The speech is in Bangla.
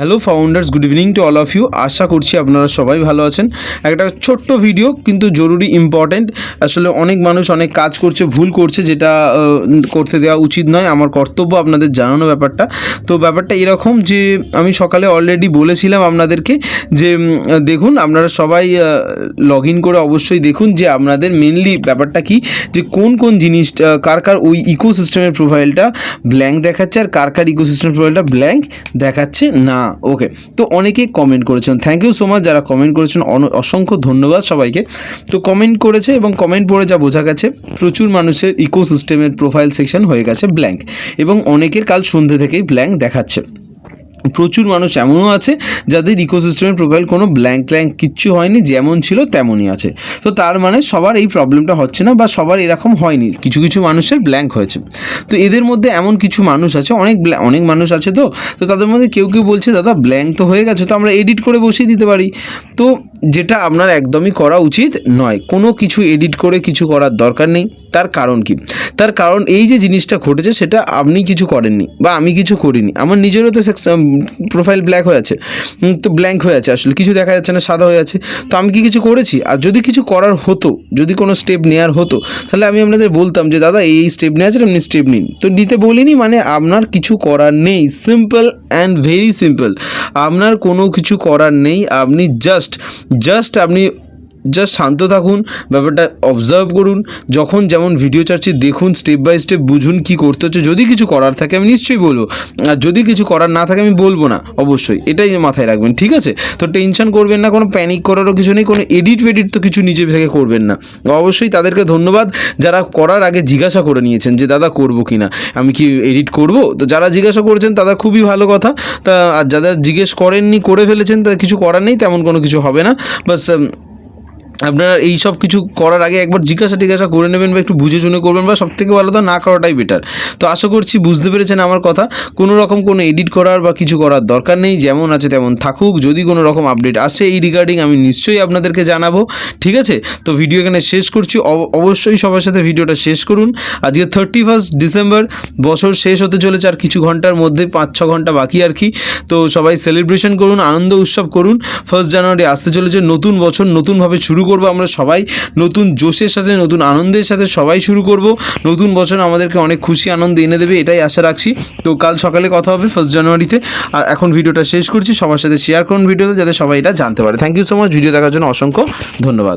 Hello founders good evening to all of you আশা করছি আপনারা সবাই ভালো আছেন। একটা ছোট্ট ভিডিও কিন্তু জরুরি ইম্পর্ট্যান্ট আসলে অনেক মানুষ অনেক কাজ করছে, ভুল করছে, যেটা করতে দেওয়া উচিত নয়। আমার কর্তব্য আপনাদের জানানো ব্যাপারটা। তো ব্যাপারটা এরকম যে, আমি সকালে অলরেডি বলেছিলাম আপনাদেরকে যে দেখুন, আপনারা সবাই লগ ইন করে অবশ্যই দেখুন যে, আপনাদের মেনলি ব্যাপারটা কি? যে, কোন কোন জিনিসটা, কার কার ওই ইকোসিস্টেমের প্রোফাইলটা ব্ল্যাঙ্ক দেখাচ্ছে, আর কার কার ইকোসিস্টেম প্রোফাইলটা ব্ল্যাঙ্ক দেখাচ্ছে না। ওকে, তো অনেকেই কমেন্ট করেছেন। থ্যাংক ইউ সো মাচ যারা কমেন্ট করেছেন। অসংখ্য ধন্যবাদ সবাইকে। তো কমেন্ট করেছে এবং কমেন্ট পড়ে যা বোঝা গেছে, প্রচুর মানুষের ইকোসিস্টেমের প্রোফাইল সেকশন হয়ে গেছে ব্ল্যাঙ্ক এবং অনেকের কাল সন্ধ্যে থেকেই ব্ল্যাঙ্ক দেখাচ্ছে। প্রচুর মানুষ এমনও আছে যাদের ইকোসিস্টেমের প্রোফাইল কোনো ব্ল্যাঙ্ক ক্ল্যাঙ্ক কিচ্ছু হয়নি, যেমন ছিল তেমনই আছে। তো তার মানে সবার এই প্রবলেমটা হচ্ছে না বা সবার এরকম হয়নি, কিছু কিছু মানুষের ব্ল্যাঙ্ক হয়েছে। তো এদের মধ্যে এমন কিছু মানুষ আছে, অনেক অনেক মানুষ আছে তো তো তাদের মধ্যে কেউ কেউ বলছে, দাদা ব্ল্যাঙ্ক তো হয়ে গেছে, তো আমরা এডিট করে বসিয়ে দিতে পারি। তো যেটা আপনার একদমই করা উচিত নয়। কোনো কিছু এডিট করে কিছু করার দরকার নেই। তার কারণ কি? তার কারণ এই যে জিনিসটা ঘটেছে, সেটা আপনি কিছু করেননি বা আমি কিছু করিনি। আমার নিজেরও তো প্রোফাইল ব্ল্যাক হয়ে আছে। তো ব্ল্যাঙ্ক হয়ে আছে আসলে। কিছু দেখা যাচ্ছে না, সাদা হয়ে আছে। তো আমি কি কিছু করেছি? আর যদি কিছু করার হতো, যদি কোনো স্টেপ নেওয়ার হতো, তাহলে আমি আপনাদের বলতাম যে, দাদা, এই স্টেপ নেওয়া আছে আপনি স্টেপ নিন। তো নিতে বলিনি মানে আপনার কিছু করার নেই। সিম্পল অ্যান্ড ভেরি সিম্পল আপনার কোনো কিছু করার নেই। আপনি জাস্ট জাস্ট আপনি জাস্ট শান্ত থাকুন, ব্যাপারটা অবজার্ভ করুন, যখন যেমন ভিডিও চাচ্ছি দেখুন স্টেপ বাই স্টেপ বুঝুন কি করতে হচ্ছে। যদি কিছু করার থাকে, আমি নিশ্চয়ই বলব। আর যদি কিছু করার না থাকে, আমি বলব না, অবশ্যই। এটাই মাথায় রাখবেন, ঠিক আছে? তো টেনশন করবেন না, কোনো প্যানিক করারও কিছু নেই, কোনো এডিট ফেডিট তো কিছু নিজে থেকে করবেন না। অবশ্যই তাদেরকে ধন্যবাদ, যারা করার আগে জিজ্ঞাসা করে নিয়েছেন যে, দাদা, করব কি না? আমি কি এডিট করব? তো যারা জিজ্ঞাসা করেছেন তারা খুবই ভালো কথা। তা, আর যারা জিজ্ঞেস করেননি, করে ফেলেছেন, তাদের কিছু করার নেই, তেমন কোনো কিছু হবে না। বাস আপনারা এই সব কিছু করার আগে একবার জিজ্ঞাসা টিজ্ঞাসা করে নেবেন বা একটু বুঝে শুনে করবেন বা সব থেকে ভালো তো না করাটাই বেটার তো আশা করছি বুঝতে পেরেছেন আমার কথা। কোনো রকম কোনো এডিট করার বা কিছু করার দরকার নেই, যেমন আছে তেমন থাকুক। যদি কোনো রকম আপডেট আসে এই রিগার্ডিং আমি নিশ্চয়ই আপনাদেরকে জানাব। ঠিক আছে? তো ভিডিও এখানে শেষ করছি। অব- অবশ্যই সবার সাথে ভিডিওটা শেষ করুন। আজকে থার্টি ফার্স্ট ডিসেম্বর বছর শেষ হতে চলেছে আর কিছু ঘণ্টার মধ্যে পাঁচ ছ ঘণ্টা বাকি আর কি। তো সবাই সেলিব্রেশন করুন, আনন্দ উৎসব করুন। ফার্স্ট জানুয়ারি আসতে চলেছে। নতুন বছর নতুনভাবে শুরু করব, আমরা সবাই নতুন জোশের সাথে, নতুন আনন্দের সাথে সবাই শুরু করব। নতুন বছর আমাদেরকে অনেক খুশি, আনন্দ এনে দেবে, এটাই আশা রাখছি। তো কাল সকালে কথা হবে ফার্স্ট জানুয়ারিতে আর এখন ভিডিওটা শেষ করছি, সবার সাথে শেয়ার করুন ভিডিওতে, যাতে সবাই এটা জানতে পারে। Thank you so much video দেখার জন্য অসংখ্য ধন্যবাদ।